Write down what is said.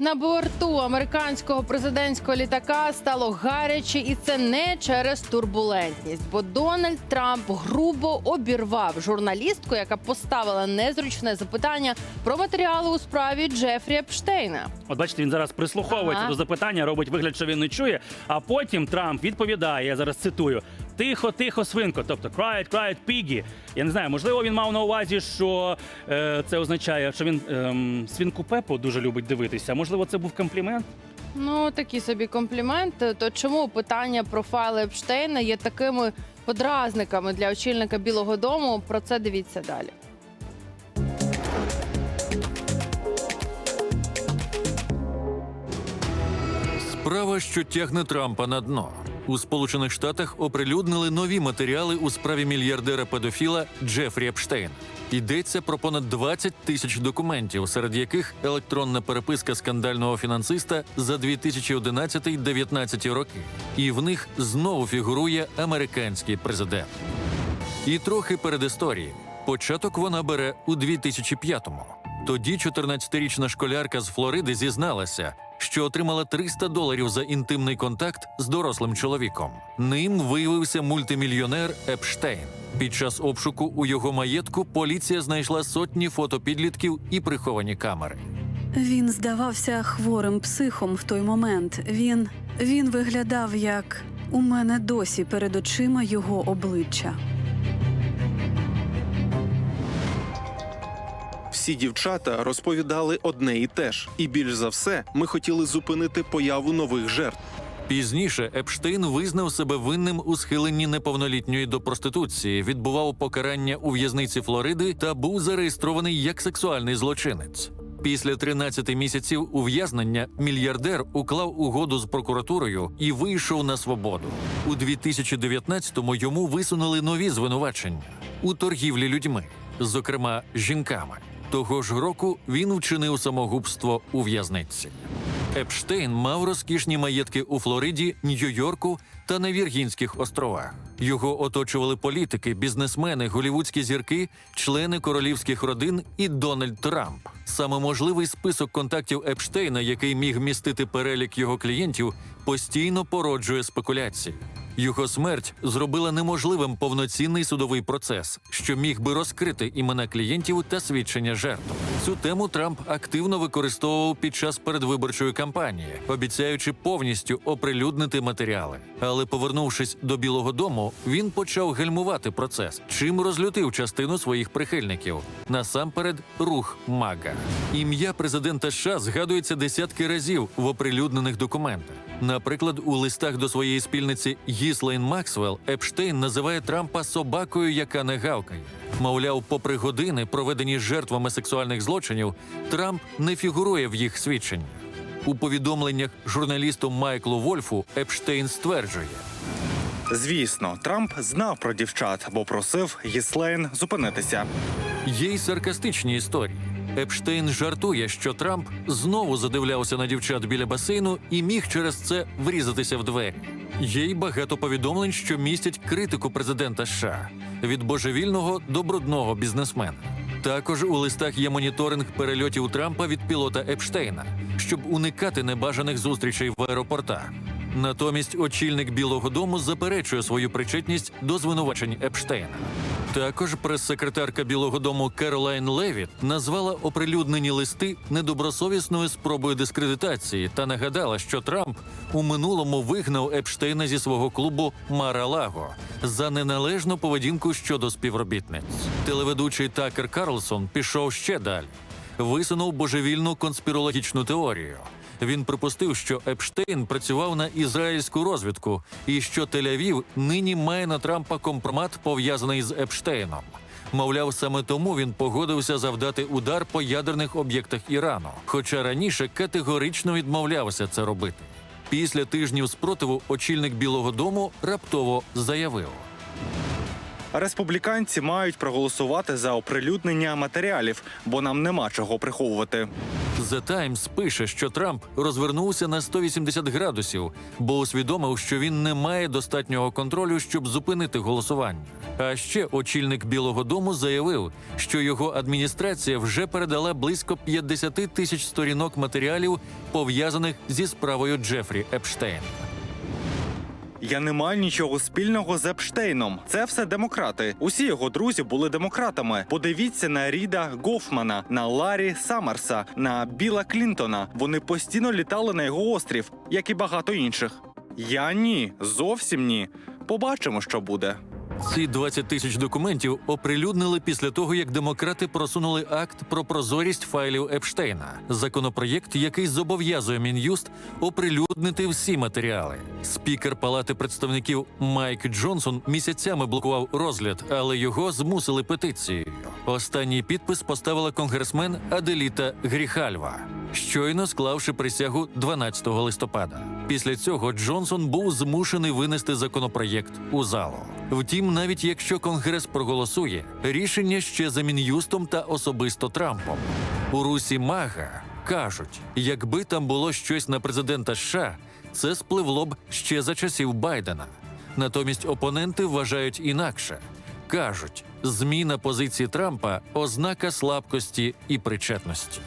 На борту американського президентського літака стало гаряче, і це не через турбулентність, бо Дональд Трамп грубо обірвав журналістку, яка поставила незручне запитання про матеріали у справі Джефрі Епштейна. От бачите, він зараз прислуховується Ага. до запитання, робить вигляд, що він не чує. А потім Трамп відповідає. Я зараз цитую: тихо, тихо, свинко. Тобто quiet, quiet, piggy. Я не знаю, можливо, він мав на увазі, що е, це означає, що він ем, свинку Пепу дуже любить дивитися. Можливо, це був комплімент. Ну такі собі компліменти. То чому питання про файли Епштейна є такими подразниками для очільника Білого Дому? Про це дивіться далі. Справа, що тягне Трампа на дно. У Сполучених Штатах оприлюднили нові матеріали у справі мільярдера педофіла Джефрі Епштейна. Йдеться про понад 20 тисяч документів, серед яких електронна переписка скандального фінансиста за 2011-19 роки. І в них знову фігурує американський президент. І трохи перед історією. Початок вона бере у 2005-му. Тоді 14-річна школярка з Флориди зізналася, що отримала 300 доларів за інтимний контакт з дорослим чоловіком. Ним виявився мультимільйонер Епштейн. Під час обшуку у його маєтку поліція знайшла сотні фото підлітків і приховані камери. Він здавався хворим психом в той момент. Він, він виглядав як у мене досі перед очима його обличчя. Всі дівчата розповідали одне і те ж, і більш за все, ми хотіли зупинити появу нових жертв. Пізніше Епштейн визнав себе винним у схиленні неповнолітньої до проституції, відбував покарання у в'язниці Флориди та був зареєстрований як сексуальний злочинець. Після 13 місяців ув'язнення мільярдер уклав угоду з прокуратурою і вийшов на свободу. У 2019-му йому висунули нові звинувачення у торгівлі людьми, зокрема жінками. Того ж року він вчинив самогубство у в'язниці. Епштейн мав розкішні маєтки у Флориді, Нью-Йорку та на Віргінських островах. Його оточували політики, бізнесмени, голівудські зірки, члени королівських родин і Дональд Трамп. Саме можливий список контактів Епштейна, який міг містити перелік його клієнтів, постійно породжує спекуляції. Його смерть зробила неможливим повноцінний судовий процес, що міг би розкрити імена клієнтів та свідчення жертв. Цю тему Трамп активно використовував під час передвиборчої кампанії, обіцяючи повністю оприлюднити матеріали. Але повернувшись до Білого Дому, він почав гальмувати процес, чим розлютив частину своїх прихильників. Насамперед, рух Мага. Ім'я президента США згадується десятки разів в оприлюднених документах. Наприклад, у листах до своєї спільниці Гіслейн Максвелл Епштейн називає Трампа собакою, яка не гавкає. Мовляв, попри години, проведені жертвами сексуальних злочинів, Трамп не фігурує в їх свідченнях. У повідомленнях журналісту Майклу Вольфу Епштейн стверджує. Звісно, Трамп знав про дівчат, бо просив Гіслейн зупинитися. Є й саркастичні історії. Епштейн жартує, що Трамп знову задивлявся на дівчат біля басейну і міг через це врізатися в двері. Є й багато повідомлень, що містять критику президента США від божевільного до брудного бізнесмена. Також у листах є моніторинг перельотів Трампа від пілота Епштейна, щоб уникати небажаних зустрічей в аеропортах. Натомість очільник Білого Дому заперечує свою причетність до звинувачень Епштейна. Також прес-секретарка Білого Дому Керолайн Левіт назвала оприлюднені листи недобросовісною спробою дискредитації та нагадала, що Трамп у минулому вигнав Епштейна зі свого клубу Мара-Лаго за неналежну поведінку щодо співробітниць. Телеведучий Такер Карлсон пішов ще далі висунув божевільну конспірологічну теорію. Він припустив, що Епштейн працював на ізраїльську розвідку і що Тель-Авів нині має на Трампа компромат пов'язаний з Епштейном. Мовляв, саме тому він погодився завдати удар по ядерних об'єктах Ірану, хоча раніше категорично відмовлявся це робити. Після тижнів спротиву очільник Білого Дому раптово заявив. Республіканці мають проголосувати за оприлюднення матеріалів, бо нам нема чого приховувати. The Times пише, що Трамп розвернувся на 180 градусів, бо усвідомив, що він не має достатнього контролю, щоб зупинити голосування. А ще очільник Білого Дому заявив, що його адміністрація вже передала близько 50 тисяч сторінок матеріалів, пов'язаних зі справою Джефрі Епштейна. Я не маю нічого спільного з Епштейном. Це все демократи. Усі його друзі були демократами. Подивіться на Ріда Гофмана, на Ларі Саммерса, на Біла Клінтона. Вони постійно літали на його острів, як і багато інших. Я ні, зовсім ні. Побачимо, що буде. Ці 20 тисяч документів оприлюднили після того, як демократи просунули акт про прозорість файлів Епштейна, законопроєкт, який зобов'язує мін'юст оприлюднити всі матеріали. Спікер Палати представників Майк Джонсон місяцями блокував розгляд, але його змусили петицією. Останній підпис поставила конгресмен Аделіта Гріхальва, щойно склавши присягу 12 листопада. Після цього Джонсон був змушений винести законопроєкт у залу. Втім, навіть якщо Конгрес проголосує, рішення ще за мін'юстом та особисто Трампом. У Русі Мага кажуть, якби там було щось на президента США, це спливло б ще за часів Байдена. Натомість опоненти вважають інакше. Кажуть, зміна позиції Трампа ознака слабкості і причетності.